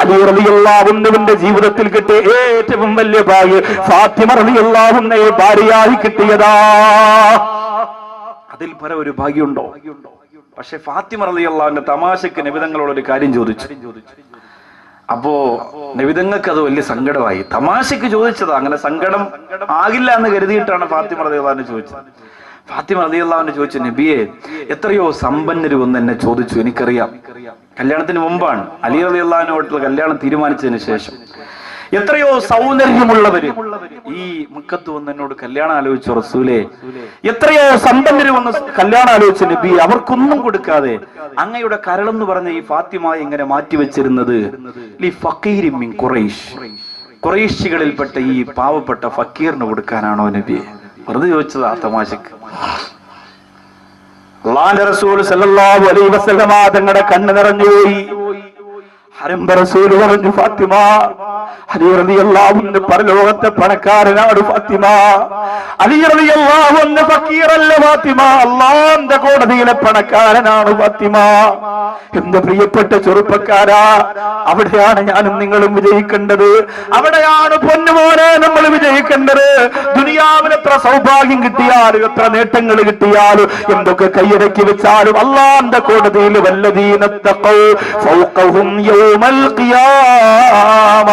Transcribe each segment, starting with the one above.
അലി ജീവിതത്തിൽ കിട്ടിയ ഏറ്റവും വലിയ ഭാഗ്യ. ഫാത്തിമ റളിയല്ലാഹുവിനെ ഭാര്യയായി കിട്ടിയതാ. അതിൽ പല ഒരു ഭാഗ്യമുണ്ടോ? പക്ഷെ ഫാത്തിമ റളിയല്ലാഹുവിന്റെ തമാശക്ക് നിബിതങ്ങളോട് ഒരു കാര്യം ചോദിച്ചു. അപ്പോ നിബിതങ്ങൾക്ക് അത് വലിയ സങ്കടമായി. തമാശക്ക് ചോദിച്ചതാ. അങ്ങനെ സങ്കടം ആകില്ല എന്ന് കരുതിയിട്ടാണ് ഫാത്തിമ റളിയല്ലാഹുവിനെ ചോദിച്ചത്. ഫാത്തിമ റളിയല്ലാഹുവിനെ ചോദിച്ചു നബിയെ എത്രയോ സമ്പന്നര് എന്നെ ചോദിച്ചു. എനിക്കറിയാം. കല്യാണത്തിന് മുമ്പാണ്. അലി റളിയല്ലാഹുവിനോട്ടുള്ള കല്യാണം തീരുമാനിച്ചതിന് ശേഷം. എത്രയോ സൗന്ദര്യമുള്ളവര് ഈ മുക്കത്ത് വന്ന് എന്നോട് കല്യാണം ആലോചിച്ചു റസൂലേ. എത്രയോ സമ്പന്നര് വന്ന് കല്യാണം ആലോചിച്ച നബി. അവർക്കൊന്നും കൊടുക്കാതെ അങ്ങയുടെ കരളെന്ന് പറഞ്ഞ ഈ ഫാത്തിമ ഇങ്ങനെ ഫക്കീരി മിൻ ഖുറൈശ് ഖുറൈശികളിൽപ്പെട്ട ഈ പാവപ്പെട്ട ഫക്കീറിന് കൊടുക്കാനാണോ നബി? വെറുതെ ചോദിച്ചതാ തമാശക്ക്. അള്ളാന്റെ റസൂൽ സല്ലല്ലാഹു അലൈഹി വസല്ലമ തങ്ങളുടെ കണ്ണ് നിറഞ്ഞുപോയി ഹരംബ റസൂൽ പറഞ്ഞു ഫാത്തിമ അലി റളിയല്ലാഹുവിന്റെ പരലോകത്തെ പണക്കാരനാണ് ഫാത്തിമ. അലി റളിയല്ലാഹുവിന്റെ ഫക്കീറല്ല ഫാത്തിമ. അള്ളാന്റെ കോടതിയിലെ പണക്കാരനാണ് ഫാത്തിമ. എന്റെ പ്രിയപ്പെട്ട ചെറുപ്പക്കാരാ അവിടെയാണ് ഞാനും നിങ്ങളും വിജയിക്കേണ്ടത്. അവിടെയാണ് പൊന്നുമോനെ നമ്മൾ വിജയിക്കേണ്ടത്. ദുനിയാവിന് എത്ര സൗഭാഗ്യം കിട്ടിയാലും എത്ര നേട്ടങ്ങൾ കിട്ടിയാലും എന്തൊക്കെ കൈയടക്കി വെച്ചാലും അള്ളാന്റെ കോടതിയിൽ വല്ലതീനത്തഖൗ ഫൗഖഹും യൗമൽ ഖിയാമ.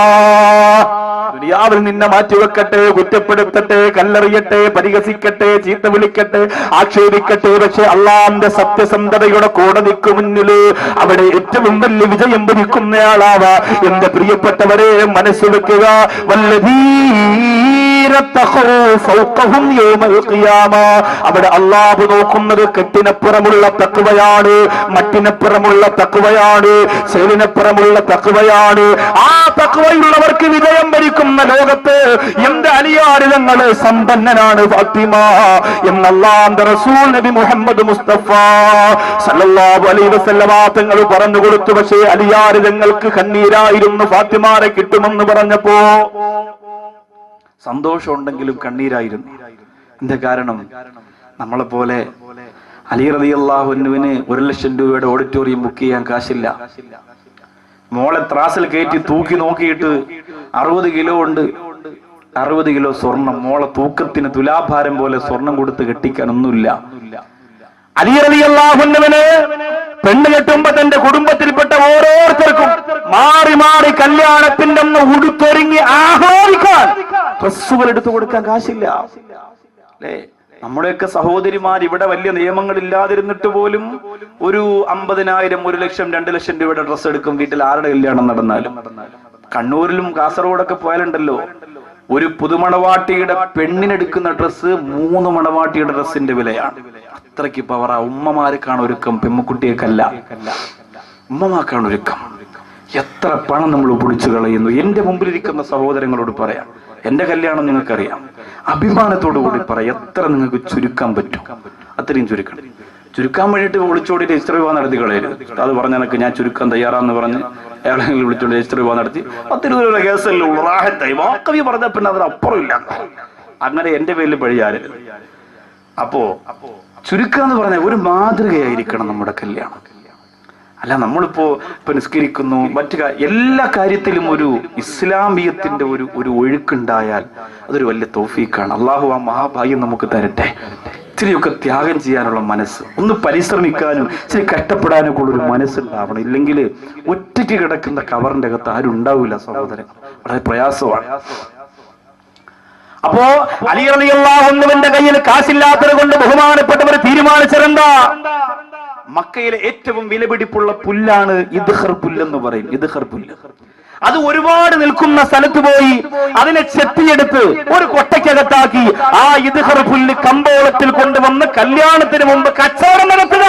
ദുനിയാവിൽ നിന്നെ മാറ്റിവെക്കട്ടെ കുറ്റപ്പെടുത്തട്ടെ കല്ലെറിയട്ടെ പരിഹസിക്കട്ടെ ചീത്ത വിളിക്കട്ടെ ആക്ഷേപിക്കട്ടെ പക്ഷെ അള്ളാന്റെ സത്യസന്ധതയുടെ കോടതിക്ക് മുന്നിൽ അവിടെ ഏറ്റവും വലിയ വിജയം ഭരിക്കുന്നയാളാവാ എന്റെ പ്രിയപ്പെട്ടവരെ മനസ്സ് വെക്കുക ഫൗഖഹും യൗമൽ ഖിയാമ. അവിടെ അള്ളാഹു നോക്കുന്നത് കെട്ടിനപ്പുറമുള്ള തക്കുവയാണ് മട്ടിനപ്പുറമുള്ള തക്കുവയാണ് സേലിനപ്പുറമുള്ള തക്കുവയാണ് ആ തക്കുവയുള്ളവർക്ക് വിജയം ഭരിക്കുന്ന ലോകത്ത് എന്റെ അലിയാരിതങ്ങൾ സമ്പന്നനാണ് ഫാത്തിമ എന്നല്ലാന്റെ റസൂൽ നബി മുഹമ്മദ് മുസ്തഫ സല്ലല്ലാഹു അലൈഹി വസല്ലമ തങ്ങൾ പറഞ്ഞു കൊടുത്തു. പക്ഷേ അലിയാരിതങ്ങൾക്ക് കണ്ണീരായിരുന്നു ഫാത്തിമാരെ കിട്ടുമെന്ന് പറഞ്ഞപ്പോ സന്തോഷമുണ്ടെങ്കിലും കണ്ണീരായിരുന്നു. എന്താ കാരണം? നമ്മളെ പോലെ അലി റതി അള്ളാഹുവിന് ഒരു ലക്ഷം രൂപയുടെ ഓഡിറ്റോറിയം ബുക്ക് ചെയ്യാൻ കാശില്ല. മോളെ ത്രാസിൽ കയറ്റി തൂക്കി നോക്കിയിട്ട് അറുപത് കിലോ ഉണ്ട്. അറുപത് കിലോ സ്വർണം. മോളെ തൂക്കത്തിന് തുലാഭാരം പോലെ സ്വർണം കൊടുത്ത് കെട്ടിക്കാൻ ഒന്നുമില്ല അലി പെണ്ണ് കെട്ടുമ്പോ തന്റെ കുടുംബത്തിൽപ്പെട്ട ഓരോരുത്തർക്കും മാറി മാറി കല്യാണത്തിന്റെ ഉടുത്തൊരുങ്ങി ആഹ്ലാദിക്കാൻ ഡ്രസ്സുകൾ എടുത്തു കൊടുക്കാൻ കാശില്ല. നമ്മുടെയൊക്കെ സഹോദരിമാർ ഇവിടെ വലിയ നിയമങ്ങൾ ഇല്ലാതിരുന്നിട്ട് പോലും ഒരു അമ്പതിനായിരം ഒരു ലക്ഷം രണ്ട് ലക്ഷം രൂപയുടെ ഡ്രസ്സ് എടുക്കും. വീട്ടിൽ ആരുടെ കല്യാണം നടന്നാലും. കണ്ണൂരിലും കാസർഗോഡൊക്കെ പോയാലുണ്ടല്ലോ. ഒരു പുതുമണവാട്ടിയുടെ പെണ്ണിനെടുക്കുന്ന ഡ്രസ്സ് മൂന്ന് മണവാട്ടിയുടെ ഡ്രസ്സിന്റെ വിലയാണ്. അത്രയ്ക്ക് പവറ ഉമ്മമാർക്കാണ് ഒരുക്കം. പെമ്മുക്കുട്ടിയേക്കല്ല ഉമ്മമാർക്കാണ് ഒരുക്കം. എത്ര പണം നമ്മൾ പൊളിച്ചു കളയുന്നു. എന്റെ മുമ്പിലിരിക്കുന്ന സഹോദരങ്ങളോട് പറയാം. എന്റെ കല്യാണം നിങ്ങൾക്കറിയാം. അഭിമാനത്തോടു കൂടി പറയാം എത്ര നിങ്ങൾക്ക് ചുരുക്കാൻ പറ്റും? അത്രയും ചുരുക്കണം. ചുരുക്കാൻ വേണ്ടിയിട്ട് വിളിച്ചോടി രജിസ്റ്റർ വിവാഹം നടത്തി കളയരുത്. അത് പറഞ്ഞ എനിക്ക് ഞാൻ ചുരുക്കാൻ തയ്യാറാന്ന് പറഞ്ഞ് അയാളെ വിളിച്ചോണ്ട് രജിസ്റ്റർ വിവാഹം നടത്തി. പത്തിരുപത് രൂപ കേസല്ലേ ഉള്ളൂ. റാഹത്തായി വാക്കവി പറഞ്ഞ പിന്നെ അതിനപ്പുറമില്ല അങ്ങനെ എന്റെ പേരിൽ പഴിയാരരുത് അപ്പോ ചുരുക്കാന്ന് പറഞ്ഞ ഒരു മാതൃകയായിരിക്കണം നമ്മുടെ കല്യാണം. അല്ല നമ്മളിപ്പോ ഇപ്പൊ നിസ്കരിക്കുന്നു മറ്റു എല്ലാ കാര്യത്തിലും ഒരു ഇസ്ലാമിയത്തിന്റെ ഒരു ഒരു ഒഴുക്കുണ്ടായാൽ അതൊരു വലിയ തോഫീക്കാണ് അള്ളാഹു ആ മഹാഭാഗ്യം നമുക്ക് തരട്ടെ. ഇത്തിരിയൊക്കെ ത്യാഗം ചെയ്യാനുള്ള മനസ്സ്. ഒന്ന് പരിശ്രമിക്കാനും ഇച്ചിരി കഷ്ടപ്പെടാനും കൂടെ ഒരു മനസ്സുണ്ടാവണം. ഇല്ലെങ്കിൽ ഒറ്റയ്ക്ക് കിടക്കുന്ന കവറിന്റെ അകത്ത് ആരും ഉണ്ടാവില്ല സഹോദരൻ. വളരെ പ്രയാസമാണ്. അപ്പോ അലി അലിയല്ലാവുന്നവന്റെ കയ്യിൽ കാശില്ലാത്തത് കൊണ്ട് ബഹുമാനപ്പെട്ടവർ തീരുമാനിച്ചതെന്താ? മക്കയിലെ ഏറ്റവും വിലപിടിപ്പുള്ള പുല്ലാണ് ഇദ്ഹർ പുല്ലെന്ന് പറയും. ഇദ്ഹർ പുല്ല്. അത് ഒരുപാട് നിൽക്കുന്ന സ്ഥലത്ത് പോയി അതിനെ ചെത്തിയെടുത്ത് ഒരു കൊട്ടയ്ക്കകത്താക്കി ആ ഇദ്ഹർ പുല്ല് കമ്പോളത്തിൽ കൊണ്ടുവന്ന് കല്യാണത്തിന് മുമ്പ് കച്ചവടം നടത്തുക.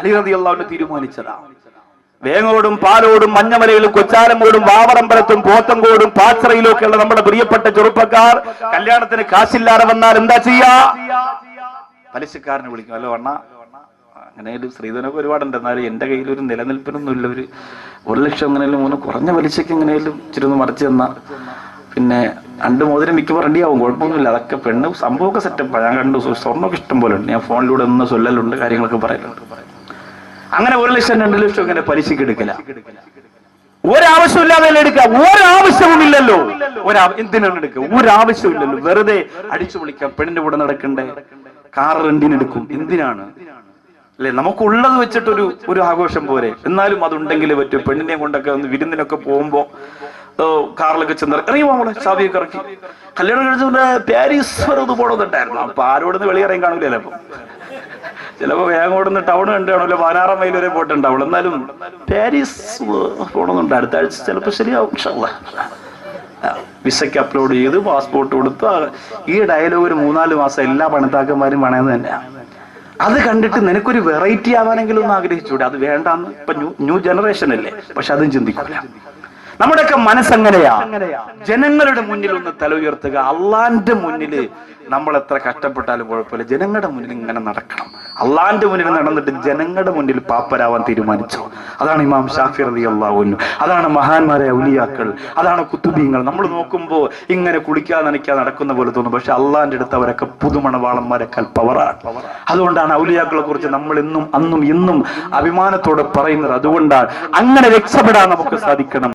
അലി റതി തീരുമാനിച്ചതാ. വേങ്ങോടും പാലോടും മഞ്ഞമലയിലും കൊച്ചാലമ്പോടും വാവറമ്പലത്തും പോത്തങ്കോടും പാച്ചറയിലും ഒക്കെയുള്ള നമ്മുടെ പ്രിയപ്പെട്ട ചെറുപ്പക്കാർ കല്യാണത്തിന് കാശില്ലാതെ വന്നാൽ എന്താ ചെയ്യാ? പലിശക്കാരനെ വിളിക്കും. അല്ലോ അണ്ണ. അങ്ങനെ ഒരു സ്ത്രീധനൊക്കെ ഒരുപാടുണ്ട്. എന്നാലും എന്റെ കയ്യിൽ ഒരു നിലനിൽപ്പിനൊന്നും ഇല്ല ഒരു ഒരു ലക്ഷം എങ്ങനെയും മൂന്ന് കുറഞ്ഞ പലിശക്ക് എങ്ങനെയും ഇച്ചിരി ഒന്ന് മറിച്ച് തന്ന. പിന്നെ രണ്ട് മോതിരം മിക്കവാറും റെഡിയാവും കുഴപ്പമൊന്നുമില്ല. അതൊക്കെ പെണ്ണ് സംഭവമൊക്കെ സെറ്റപ്പ് ഞാൻ കണ്ടു. സ്വർണമൊക്കെ ഇഷ്ടം പോലെ ഉണ്ട്. ഞാൻ ഫോണിലൂടെ ഒന്ന് ചൊല്ലലുണ്ട് കാര്യങ്ങളൊക്കെ പറയലുണ്ട്. അങ്ങനെ ഒരു ലക്ഷം രണ്ട് ലക്ഷം ഇങ്ങനെ പലിശക്ക് എടുക്കില്ല ഒരാവശ്യമില്ലാതെ എടുക്കുക? ഒരാവശ്യവുമില്ലല്ലോ. ഒരാ എന്തിനാണ് എടുക്കുക? ഒരാവശ്യമില്ലല്ലോ. വെറുതെ അടിച്ചു വിളിക്കാം പെണ്ണിന്റെ കൂടെ നടക്കണ്ടേ? കാർ റെന്റിനെടുക്കും എന്തിനാണ്? അല്ലെ? നമുക്കുള്ളത് വെച്ചിട്ടൊരു ഒരു ആഘോഷം പോരെ എന്നാലും അതുണ്ടെങ്കിൽ പറ്റും. പെണ്ണിനെ കൊണ്ടൊക്കെ ഒന്ന് വിരുന്നിനൊക്കെ പോകുമ്പോ കാറിലൊക്കെ ചെന്ന് അറിയുമോ നമ്മളെ ചാവിയൊക്കെ ഇറക്കി. കല്യാണം കഴിച്ചുകൊണ്ട് പാരീസ് വരെ ഒന്ന് പോകണമെന്നുണ്ടായിരുന്നു അപ്പൊ ആരോടൊന്ന് വെളിയറിയാൻ കാണൂലല്ലോ അപ്പൊ ചിലപ്പോ. വേഗം ഓടുന്ന ടൗൺ കണ്ടാണല്ലോ പതിനാറാം മൈൽ വരെ പോയിട്ടുണ്ടാവുള്ളൂ എന്നാലും പാരീസ് പോകണമെന്നുണ്ട് അടുത്ത ആഴ്ച ചിലപ്പോ ശരിയാവും. വിസയ്ക്ക് അപ്ലോഡ് ചെയ്ത് പാസ്പോർട്ട് കൊടുത്ത് ഈ ഡയലോഗ് ഒരു മൂന്നാൽ മാസം എല്ലാ പണിത്താക്കന്മാരും വേണമെന്ന് തന്നെയാണ് അത് കണ്ടിട്ട് നിനക്കൊരു വെറൈറ്റി ആവാനെങ്കിലും ഒന്ന് ആഗ്രഹിച്ചൂടെ? അത് വേണ്ടാന്ന്. ഇപ്പൊ ന്യൂ ജനറേഷൻ അല്ലേ? പക്ഷെ അതും ചിന്തിക്കൂല. നമ്മുടെയൊക്കെ മനസ്സെങ്ങനെയാ? ജനങ്ങളുടെ മുന്നിൽ ഒന്ന് തല ഉയർത്തുക. അള്ളാന്റെ മുന്നിൽ നമ്മൾ എത്ര കഷ്ടപ്പെട്ടാലും കുഴപ്പമില്ല. ജനങ്ങളുടെ മുന്നിൽ ഇങ്ങനെ നടക്കണം. അള്ളാന്റെ മുന്നിൽ നടന്നിട്ട് ജനങ്ങളുടെ മുന്നിൽ പാപ്പരാവാൻ തീരുമാനിച്ചു. അതാണ് ഇമാം ഷാഫി റതി അള്ളാഹുന്നു അതാണ് മഹാന്മാരെ ഔലിയാക്കൾ. അതാണ് കുത്തുബീങ്ങൾ നമ്മൾ നോക്കുമ്പോൾ ഇങ്ങനെ കുളിക്കാതെ നനയ്ക്കാതെ നടക്കുന്ന പോലെ തോന്നും. പക്ഷെ അള്ളാന്റെ അടുത്ത് അവരൊക്കെ പുതുമണവാളന്മാരെക്കാൾ പവറാണ് അതുകൊണ്ടാണ് ഔലിയാക്കളെ കുറിച്ച് നമ്മൾ ഇന്നും അന്നും ഇന്നും അഭിമാനത്തോടെ പറയുന്നത്. അതുകൊണ്ടാണ് അങ്ങനെ രക്ഷപ്പെടാൻ നമുക്ക് സാധിക്കണം.